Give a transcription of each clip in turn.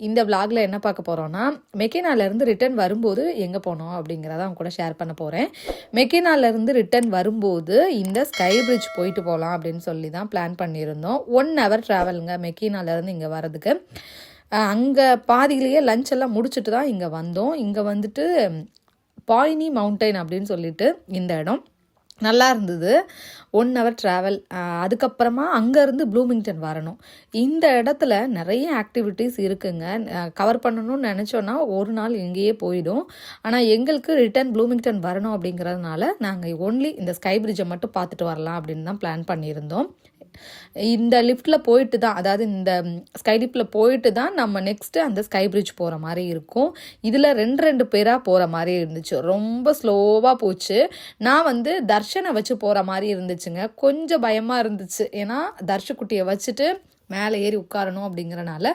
இந்த விளாகில் என்ன பார்க்க போகிறோன்னா மெக்கினாலேருந்து ரிட்டர்ன் வரும்போது எங்கே போனோம் அப்படிங்கிறத அவங்க கூட ஷேர் பண்ண போகிறேன் மெக்கினாலேருந்து ரிட்டர்ன் வரும்போது இந்த ஸ்கை பிரிட்ஜ் போயிட்டு போகலாம் அப்படின்னு சொல்லி தான் பிளான் பண்ணியிருந்தோம் ஒன் ஹவர் ட்ராவலுங்க மெக்கினாலேருந்து இங்கே வரதுக்கு அங்கே பாதியிலேயே லஞ்ச் எல்லாம் முடிச்சுட்டு தான் இங்கே வந்தோம். இங்கே வந்துட்டு பாயினி மவுண்டைன் அப்படின்னு சொல்லிட்டு இந்த இடம். நல்லா இருந்தது. ஒன் ஹவர் ட்ராவல் அதுக்கப்புறமா அங்கேருந்து ப்ளூமிங்டன் வரணும். இந்த இடத்துல நிறைய ஆக்டிவிட்டீஸ் இருக்குங்க. கவர் பண்ணணும்னு நினச்சோன்னா ஒரு நாள் இங்கேயே போயிடும். ஆனால் எங்களுக்கு ரிட்டர்ன் ப்ளூமிங்டன் வரணும் அப்படிங்கிறதுனால நாங்கள் ஒன்லி இந்த ஸ்கை பிரிட்ஜை மட்டும் பார்த்துட்டு வரலாம் அப்படின்னு தான் பிளான் பண்ணியிருந்தோம். இந்த லிஃப்ட்டில் போயிட்டு தான் அதாவது இந்த ஸ்கை லிஃப்ட்டில் போயிட்டு தான் நம்ம நெக்ஸ்ட்டு அந்த ஸ்கை பிரிட்ஜ் போகிற மாதிரி இருக்கும். இதில் ரெண்டு ரெண்டு பேராக போகிற மாதிரி இருந்துச்சு. ரொம்ப ஸ்லோவாக போச்சு. நான் வந்து தர்ஷனை வச்சு போகிற மாதிரி இருந்துச்சுங்க. கொஞ்சம் பயமாக இருந்துச்சு. ஏன்னா தர்ஷக்குட்டியை வச்சுட்டு மேலே ஏறி உட்காரணும் அப்படிங்கிறனால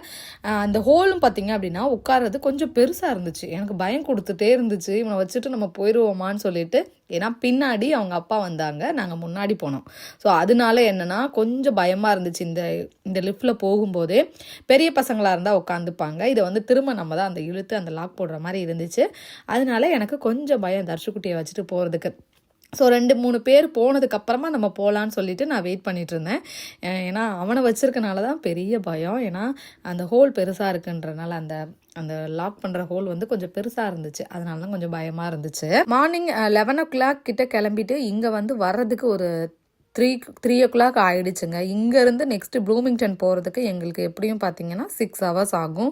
அந்த ஹோலும் பார்த்தீங்க அப்படின்னா உட்கார்றது கொஞ்சம் பெருசாக இருந்துச்சு. எனக்கு பயம் கொடுத்துட்டே இருந்துச்சு. இவனை வச்சுட்டு நம்ம போயிடுவோமான்னு சொல்லிட்டு ஏன்னா பின்னாடி அவங்க அப்பா வந்தாங்க. நாங்கள் முன்னாடி போனோம். ஸோ அதனால என்னென்னா கொஞ்சம் பயமாக இருந்துச்சு. இந்த இந்த லிஃப்ட்டில் போகும்போதே பெரிய பசங்களாக இருந்தால் உட்காந்துப்பாங்க. இதை வந்து திரும்ப நம்ம தான் அந்த இழுத்து அந்த லாக் போடுற மாதிரி இருந்துச்சு. அதனால எனக்கு கொஞ்சம் பயம் தர்ஷுக்குட்டியை வச்சுட்டு போகிறதுக்கு ஸோ ரெண்டு மூணு பேர் போனதுக்கப்புறமா நம்ம போகலான்னு சொல்லிட்டு நான் வெயிட் பண்ணிட்டு இருந்தேன் ஏன்னா அவனை வச்சுருக்கனால தான் பெரிய பயம். ஏன்னா அந்த ஹோல் பெருசாக இருக்குன்றனால அந்த அந்த லாக் பண்ணுற ஹோல் வந்து கொஞ்சம் பெருசாக இருந்துச்சு. அதனால தான் கொஞ்சம் பயமாக இருந்துச்சு. மார்னிங் லெவன் ஓ கிளாக் கிட்ட கிளம்பிட்டு இங்கே வந்து வர்றதுக்கு ஒரு த்ரீ த்ரீ ஓ கிளாக் ஆகிடுச்சுங்க இங்கேருந்து நெக்ஸ்ட்டு ப்ளூமிங்டன் போகிறதுக்கு எங்களுக்கு எப்படியும் பார்த்தீங்கன்னா சிக்ஸ் ஹவர்ஸ் ஆகும்.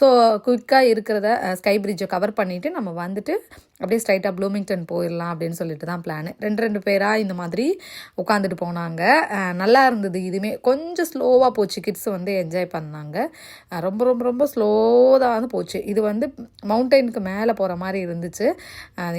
ஸோ குயிக்காக இருக்கிறத ஸ்கை பிரிட்ஜை கவர் பண்ணிவிட்டு நம்ம வந்துட்டு அப்படியே ஸ்ட்ரைட்டாக ப்ளூமிங்டன் போயிடலாம் அப்படின்னு சொல்லிட்டு தான் பிளானு ரெண்டு ரெண்டு பேராக இந்த மாதிரி உட்காந்துட்டு போனாங்க. நல்லா இருந்தது இதுவுமே. கொஞ்சம் ஸ்லோவாக போச்சு. கிட்ஸ் வந்து என்ஜாய் பண்ணாங்க. ரொம்ப ரொம்ப ரொம்ப ஸ்லோவாக வந்து போச்சு. இது வந்து மவுண்டெயினுக்கு மேலே போகிற மாதிரி இருந்துச்சு.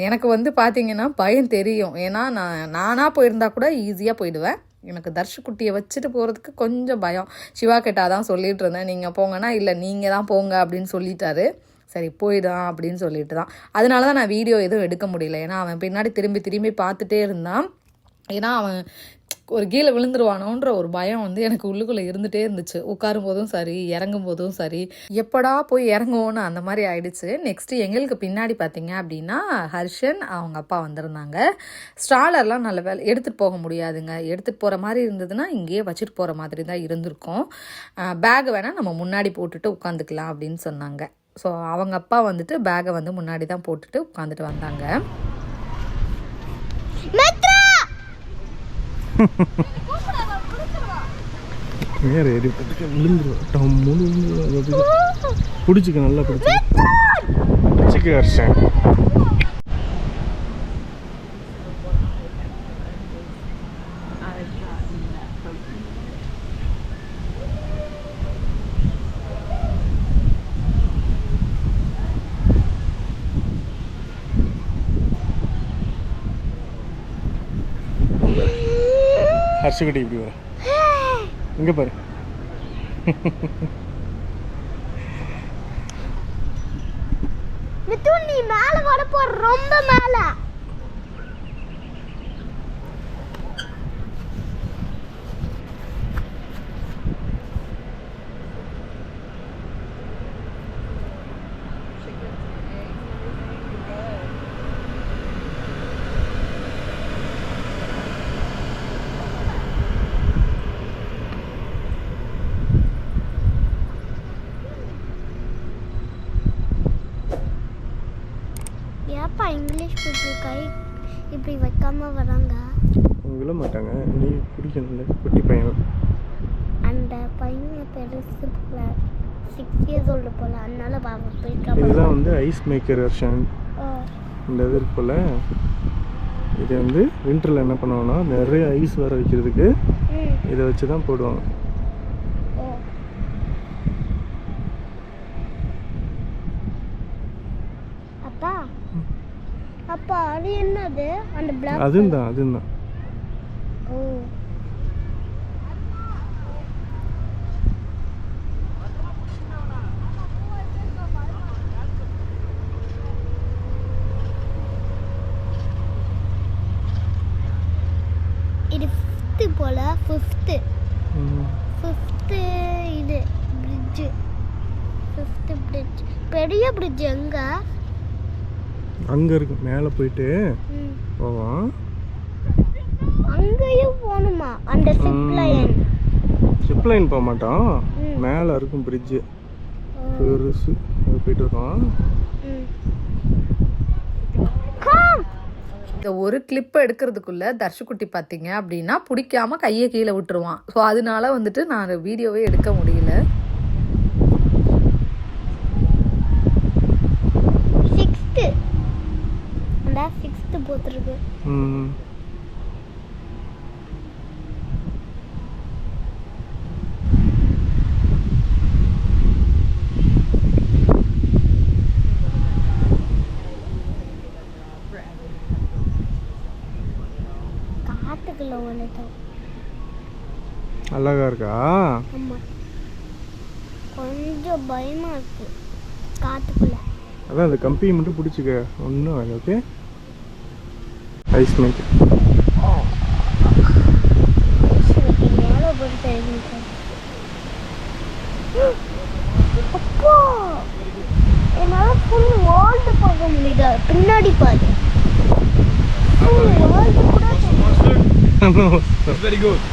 எனக்கு வந்து பார்த்திங்கன்னா பயம் தெரியும். ஏன்னா நான் நானாக போயிருந்தா கூட ஈஸியாக போயிடுவேன். எனக்கு தர்ஷக்குட்டியை வச்சுட்டு போகிறதுக்கு கொஞ்சம் பயம். சிவா கிட்டா தான் சொல்லிட்டு இருந்தேன். நீங்கள் போங்கன்னா இல்லை நீங்கள் தான் போங்க அப்படின்னு சொல்லிட்டாரு. சரி போயிடான் அப்படின்னு சொல்லிட்டு தான். அதனால தான் நான் வீடியோ எதுவும் எடுக்க முடியல. ஏன்னா அவன் பின்னாடி திரும்பி திரும்பி பார்த்துட்டே இருந்தான். ஏன்னா அவன் ஒரு கீழே விழுந்துருவானோன்ற ஒரு பயம் வந்து எனக்கு உள்ளுக்குள்ளே இருந்துகிட்டே இருந்துச்சு. உட்காரும் போதும் சரி இறங்கும் போதும் சரி. எப்படா போய் இறங்குவோன்னு அந்த மாதிரி ஆயிடுச்சு. நெக்ஸ்ட்டு எங்களுக்கு பின்னாடி பார்த்தீங்க அப்படின்னா ஹர்ஷன் அவங்க அப்பா வந்திருந்தாங்க. ஸ்ட்ராலர்லாம் நல்ல வேலை எடுத்துகிட்டு போக முடியாதுங்க. எடுத்துகிட்டு போகிற மாதிரி இருந்ததுன்னா இங்கேயே வச்சுட்டு போகிற மாதிரி தான் இருந்திருக்கும். பேக் வேணால் நம்ம முன்னாடி போட்டுட்டு உட்காந்துக்கலாம் அப்படின்னு சொன்னாங்க. ஸோ அவங்க அப்பா வந்துட்டு பேகை வந்து முன்னாடி தான் போட்டுட்டு உட்காந்துட்டு வந்தாங்க. பிடிச்சிக்க நல்லா பிடிச்சிக்க. பிடிச்சிக்க ஹர்ஷன் ஹர்ஷகுட்டி இப்படி வர. இங்கே பாரு. மிதுன் நீ மேல வர போற ரொம்ப மேலே. இங்கிலீஷ் இப்படி கை இப்படி வைக்காம வராங்க விழ மாட்டாங்க. நீ பிடிக்கணும்ல குட்டி பையன். அந்த பையன் பெருசு போல சிக்ஸ் இயர்ஸ் ஓல்டு போல. அதனால பாபா போயிருக்காம இதுதான் வந்து ஐஸ் மேக்கர் ஹர்ஷன் ஓ இந்த இது இருக்கு போல. இது வந்து வின்டரில் என்ன பண்ணுவாங்கன்னா நிறைய ஐஸ் வர வைக்கிறதுக்கு இதை வச்சு தான் போடுவாங்க. அது? அந்த பிளாக் அதுதான் அதுதான் ஓ. இது ஃபிஃப்த்து போல ஃபிஃப்த்து ஃபிஃப்த்து இது பிரிட்ஜ் ஃபிஃப்த்து பிரிட்ஜ் பெரிய பிரிட்ஜ் எங்க? அங்கே இருக்கு மேலே போயிட்டு ம். போவோம். அங்கேயும் போகணுமா? அந்த சிப் லைன் ஜிப் லைன் போக மாட்டோம். ம். மேலே இருக்கும் பிரிட்ஜு பெருசு. போயிட்டு இருக்கோம் இந்த ஒரு கிளிப்பை எடுக்கிறதுக்குள்ள தர்ஷுக்குட்டி பார்த்தீங்க அப்படின்னா பிடிக்காம கையை கீழே விட்டுருவான். ஸோ அதனால வந்துட்டு நான் வீடியோவே எடுக்க முடியல. அழகா இருக்கா? கொஞ்சம் பயமா இருக்கு. காட்டுக்குள்ள. அதான் அந்த கம்பியை மட்டும் பிடிச்சிக்க. ஒன்றும் ஓகே ஐஸ் மேக் சரி, மேலே போய் தெரிஞ்சுக்கேன் அப்பா என்னால் ஃபுல் வேர்ல்டு பார்க்க முடியுதா பின்னாடி பாரு ஃபுல் வேர்ல்டு கூட வெரி குட்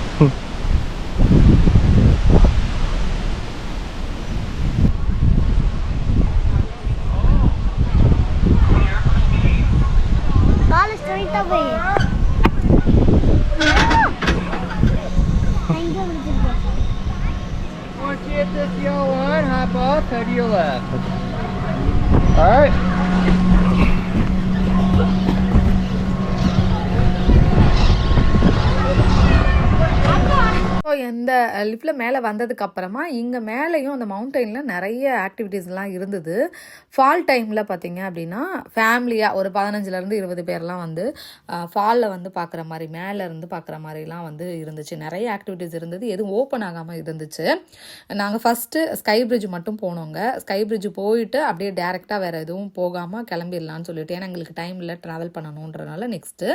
இந்த லிஃப்டில் மேலே வந்ததுக்கு அப்புறமா இங்கே மேலேயும் அந்த மவுண்டெயினில் நிறைய ஆக்டிவிட்டீஸ்லாம் இருந்தது. ஃபால் டைமில் பார்த்தீங்க அப்படின்னா ஃபேமிலியாக ஒரு பதினஞ்சுலேருந்து இருபது பேர்லாம் வந்து ஃபாலில் வந்து பார்க்குற மாதிரி மேலே இருந்து பார்க்குற மாதிரிலாம் வந்து இருந்துச்சு. நிறைய ஆக்டிவிட்டீஸ் இருந்தது. எதுவும் ஓப்பன் ஆகாமல் இருந்துச்சு. நாங்கள் ஃபஸ்ட்டு ஸ்கை பிரிட்ஜ் மட்டும் போனோங்க. ஸ்கை பிரிட்ஜ் போயிட்டு அப்படியே டேரெக்டாக வேறு எதுவும் போகாமல் கிளம்பிடலான்னு சொல்லிட்டு ஏன்னா எங்களுக்கு டைம் இல்லை ட்ராவல் பண்ணணுன்றனால நெக்ஸ்ட்டு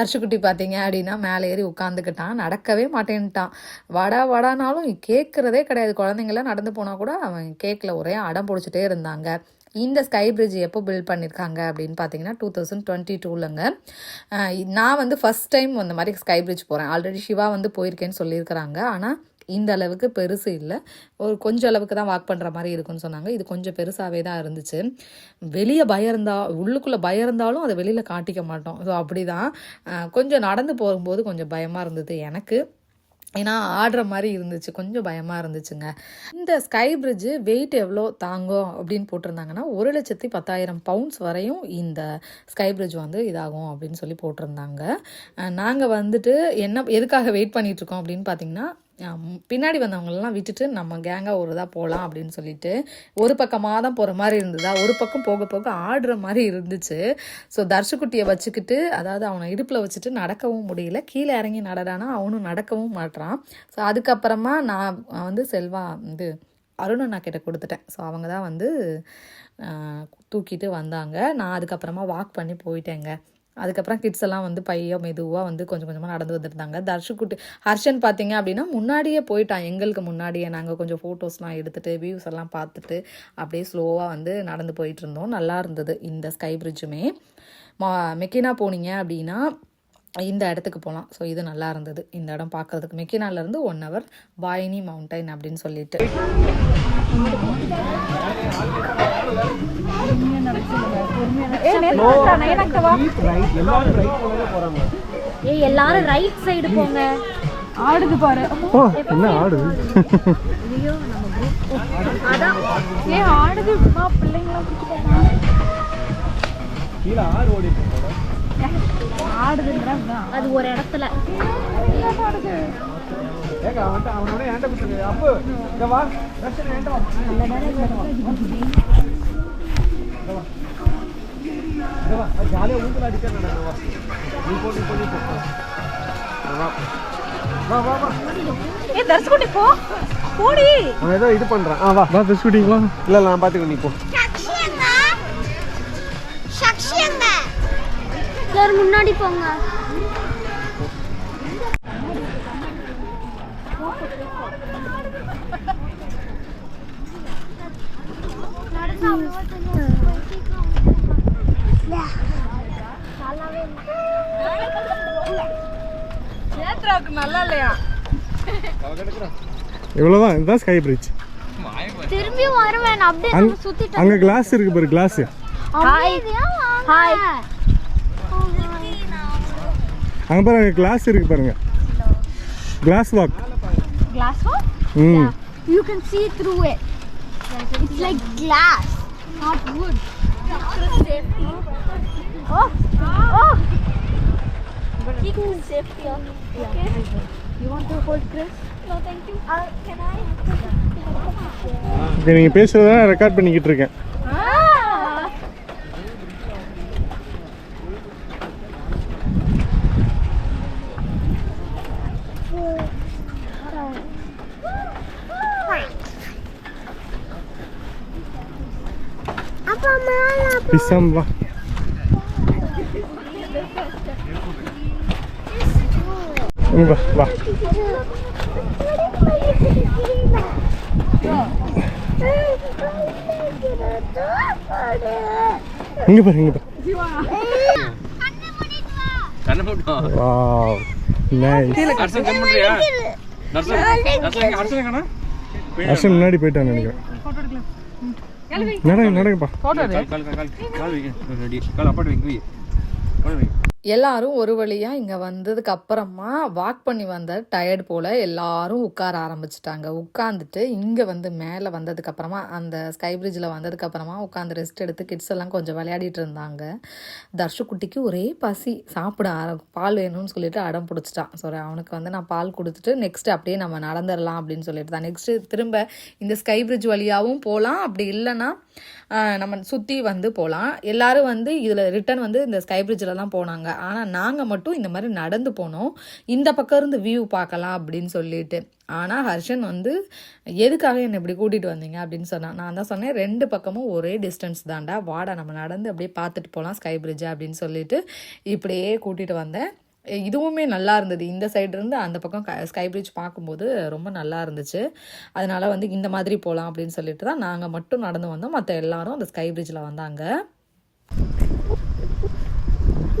தர்ஷகுட்டி பார்த்தீங்க அப்படின்னா மேலே ஏறி உட்காந்துக்கிட்டான் நடக்கவே மாட்டேன்ட்டான். வடா அடானாலும் கேட்குறதே கிடையாது. குழந்தைங்களாம் நடந்து போனால் கூட அவன் கேக்கில். ஒரே அடம் பிடிச்சிட்டே இருந்தாங்க. இந்த ஸ்கை பிரிட்ஜ் எப்போ பில்ட் பண்ணியிருக்காங்க அப்படின்னு பார்த்தீங்கன்னா டூ தௌசண்ட் டுவெண்ட்டி டூலங்க. நான் வந்து ஃபஸ்ட் டைம் அந்த மாதிரி ஸ்கை பிரிட்ஜ் போகிறேன் ஆல்ரெடி சிவா வந்து போயிருக்கேன்னு சொல்லியிருக்கிறாங்க. ஆனால் இந்த அளவுக்கு பெருசு இல்லை. ஒரு கொஞ்சம் அளவுக்கு தான் வாக் பண்ணுற மாதிரி இருக்குன்னு சொன்னாங்க. இது கொஞ்சம் பெருசாகவே தான் இருந்துச்சு. வெளியே பயம் இருந்தால் உள்ளுக்குள்ளே பயம் இருந்தாலும் அதை வெளியில் காட்டிக்க மாட்டோம். ஸோ அப்படி தான் கொஞ்சம் நடந்து போகும்போது கொஞ்சம் பயமாக இருந்தது எனக்கு. ஏன்னா ஆடுற மாதிரி இருந்துச்சு. கொஞ்சம் பயமாக இருந்துச்சுங்க. இந்த ஸ்கை பிரிட்ஜு வெயிட் எவ்வளோ தாங்கும் அப்படின்னு போட்டிருந்தாங்கன்னா ஒரு லட்சத்தி பத்தாயிரம் பவுண்ட்ஸ் வரையும் இந்த ஸ்கை பிரிட்ஜ் வந்து இதாகும் அப்படின்னு சொல்லி போட்டிருந்தாங்க. நாங்கள் வந்துட்டு என்ன எதுக்காக வெயிட் பண்ணிகிட்ருக்கோம் அப்படின்னு பார்த்தீங்கன்னா பின்னாடி வந்தவங்களெல்லாம் விட்டுட்டு நம்ம கேங்காக ஒரு இதாக போகலாம் அப்படின்னு சொல்லிட்டு ஒரு பக்கமாக தான் போகிற மாதிரி இருந்ததா? ஒரு பக்கம் போக போக ஆடுற மாதிரி இருந்துச்சு. ஸோ தர்ஷக்குட்டியை வச்சுக்கிட்டு அதாவது அவனை இடுப்பில் வச்சுட்டு நடக்கவும் முடியல. கீழே இறங்கி நடடானா அவனும் நடக்கவும் மாட்றான். ஸோ அதுக்கப்புறமா நான் வந்து செல்வா இது அருண் அண்ணா கிட்ட கொடுத்துட்டேன். ஸோ அவங்க தான் வந்து தூக்கிட்டு வந்தாங்க. நான் அதுக்கப்புறமா வாக் பண்ணி போயிட்டேங்க. அதுக்கப்புறம் கிட்ஸ் எல்லாம் வந்து பையன் மெதுவாக வந்து கொஞ்சம் கொஞ்சமாக நடந்து வந்துருந்தாங்க. தர்ஷுக்குட்டி ஹர்ஷன் பார்த்தீங்க அப்படின்னா முன்னாடியே போயிட்டான். எங்களுக்கு முன்னாடியே நாங்கள் கொஞ்சம் ஃபோட்டோஸ்லாம் எடுத்துகிட்டு வியூஸ் எல்லாம் பார்த்துட்டு அப்படியே ஸ்லோவாக வந்து நடந்து போயிட்டு இருந்தோம். நல்லா இருந்தது இந்த ஸ்கை பிரிட்ஜுமே மா. மெக்கினா போனீங்க அப்படின்னா இந்த இடத்துக்கு போகலாம் ஸோ இது நல்லா இருந்தது. இந்த இடம் பார்க்கறதுக்கு. மெக்கினாலேருந்து ஒன் ஹவர் பாயினி மவுண்டைன் அப்படின்னு சொல்லிட்டு. ஏய் எல்லாரும் ரைட் சைடு போங்க. ஓ என்ன ஆடுது. அது ஒரு இடத்துல. அவன் ஏ தர்ஸ்குட்டி போ. போடி. நான் ஏதோ இது பண்றேன். ஆ வா. வா தர்ஸ்குட்டி வா. நான் பாத்துக்க நீ முன்னாடி போங்க. நடந்து நல்லா இல்லையா? இவ்வளோதான் இதுதான் ஸ்கை பிரிட்ஜ் திரும்பி வருவேன். அப்படியே அங்க அங்கே கிளாஸ் இருக்கு பாரு கிளாஸ் ஹாய் ஹாய் அங்கே பாருங்க கிளாஸ் இருக்கு பாருங்க. கிளாஸ் வாக் glass wall ம். You can see through it. It's like glass not wood. Oh. keep the safety on okay you want to hold Chris no thank you uh, can I இப்போ நீங்கள் பேசுறதை record பண்ணிக்கிட்டு இருக்கேன் ah வா இங்க வா வா இங்க பாரு இங்க பாரு. கண்ணு போட்டோம் வாவ் நைஸ் அர்சன் கம் பண்றியா? நர்சன் நர்சன் அர்சன் கண்ணா அர்ஷன் முன்னாடி போயிட்டான்னு நினைக்கிறேன். நடங்க நடங்கப்பா எல்லாரும் ஒரு வழியாக இங்கே வந்ததுக்கு அப்புறமா வாக் பண்ணி வந்த டயர்டு போல் எல்லாரும் உட்கார ஆரம்பிச்சிட்டாங்க. உட்காந்துட்டு இங்கே வந்து மேலே வந்ததுக்கப்புறமா அந்த ஸ்கை பிரிட்ஜில் வந்ததுக்கப்புறமா உட்காந்து ரெஸ்ட் எடுத்து கிட்ஸ் எல்லாம் கொஞ்சம் விளையாடிட்டு இருந்தாங்க. தர்ஷு குட்டிக்கு ஒரே பசி சாப்பிட ஆர- பால் வேணும்னு சொல்லிட்டு அடம் பிடிச்சிட்டான். சாரி அவனுக்கு வந்து நான் பால் கொடுத்துட்டு நெக்ஸ்ட் அப்படியே நம்ம நடந்துடலாம் அப்படின்னு சொல்லிட்டு தான். நெக்ஸ்ட்டு திரும்ப இந்த ஸ்கை பிரிட்ஜ் வழியாகவும் போகலாம் அப்படி இல்லைன்னா நம்ம சுற்றி வந்து போகலாம் எல்லாரும் வந்து இதில் ரிட்டர்ன் வந்து இந்த ஸ்கை பிரிட்ஜில் தான் போனாங்க. ஆனால் நாங்கள் மட்டும் இந்த மாதிரி நடந்து போனோம். இந்த பக்கம் இருந்து வியூ பார்க்கலாம் அப்படின்னு சொல்லிட்டு. ஆனால் ஹர்ஷன் வந்து எதுக்காக என்னை இப்படி கூட்டிகிட்டு வந்தீங்க? அப்படின்னு சொன்னான். நான் தான் சொன்னேன் ரெண்டு பக்கமும் ஒரே டிஸ்டன்ஸ் தான்டா. வாடா நம்ம நடந்து அப்படியே பார்த்துட்டு போகலாம் ஸ்கை பிரிட்ஜ் அப்படின்னு சொல்லிட்டு இப்படியே கூட்டிகிட்டு வந்தேன். இதுவுமே நல்லா இருந்தது. இந்த சைடு இருந்து அந்த பக்கம் ஸ்கை பிரிட்ஜ் பார்க்கும்போது ரொம்ப நல்லா இருந்துச்சு. அதனால வந்து இந்த மாதிரி போகலாம் அப்படின்னு சொல்லிட்டு தான் நாங்கள் மட்டும் நடந்து வந்தோம். மற்ற எல்லாரும் அந்த ஸ்கை பிரிட்ஜில் வந்தாங்க.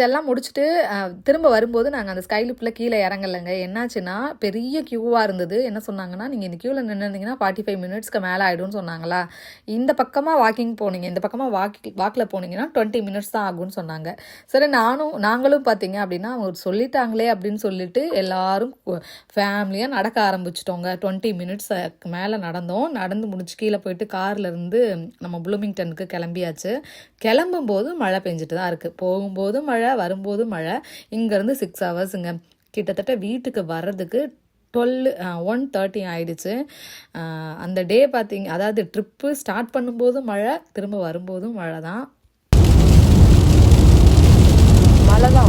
இதெல்லாம் முடிச்சுட்டு திரும்ப வரும்போது நாங்கள் அந்த ஸ்கைலிப்பில் கீழே இறங்கலைங்க. என்னாச்சுன்னா பெரிய க்யூவாக இருந்தது. என்ன சொன்னாங்கன்னா நீங்கள் இந்த க்யூவில் நின்றுருந்தீங்கன்னா ஃபார்ட்டி ஃபைவ் மினிட்ஸ்க்கு மேலே ஆகிடும்னு சொன்னாங்களா? இந்த பக்கமாக வாக்கிங் போனீங்க. இந்த பக்கமாக வாக்கி வாக்கில் போனீங்கன்னா டுவெண்ட்டி மினிட்ஸ் தான் ஆகும்னு சொன்னாங்க. சரி நானும் நாங்களும் பார்த்தீங்க அப்படின்னா அவங்க சொல்லிட்டாங்களே அப்படின்னு சொல்லிட்டு எல்லாரும் ஃபேமிலியாக நடக்க ஆரம்பிச்சிட்டோங்க. டுவெண்ட்டி மினிட்ஸ்க்கு மேலே நடந்தோம். நடந்து முடிச்சு கீழே போயிட்டு கார்லேருந்து நம்ம ப்ளூமிங்டனுக்கு கிளம்பியாச்சு. கிளம்பும்போது மழை பெஞ்சிட்டு தான் இருக்குது போகும்போது மழை வரும்போது மழை. இங்கேருந்து சிக்ஸ் ஹவர்ஸுங்க கிட்டத்தட்ட வீட்டுக்கு வர்றதுக்கு டுவெல் ஒன் தேர்ட்டி ஆயிடுச்சு. அந்த டே பார்த்தீங்க அதாவது ட்ரிப்பு ஸ்டார்ட் பண்ணும்போதும் மழை திரும்ப வரும்போதும் மழை தான் மழை தான்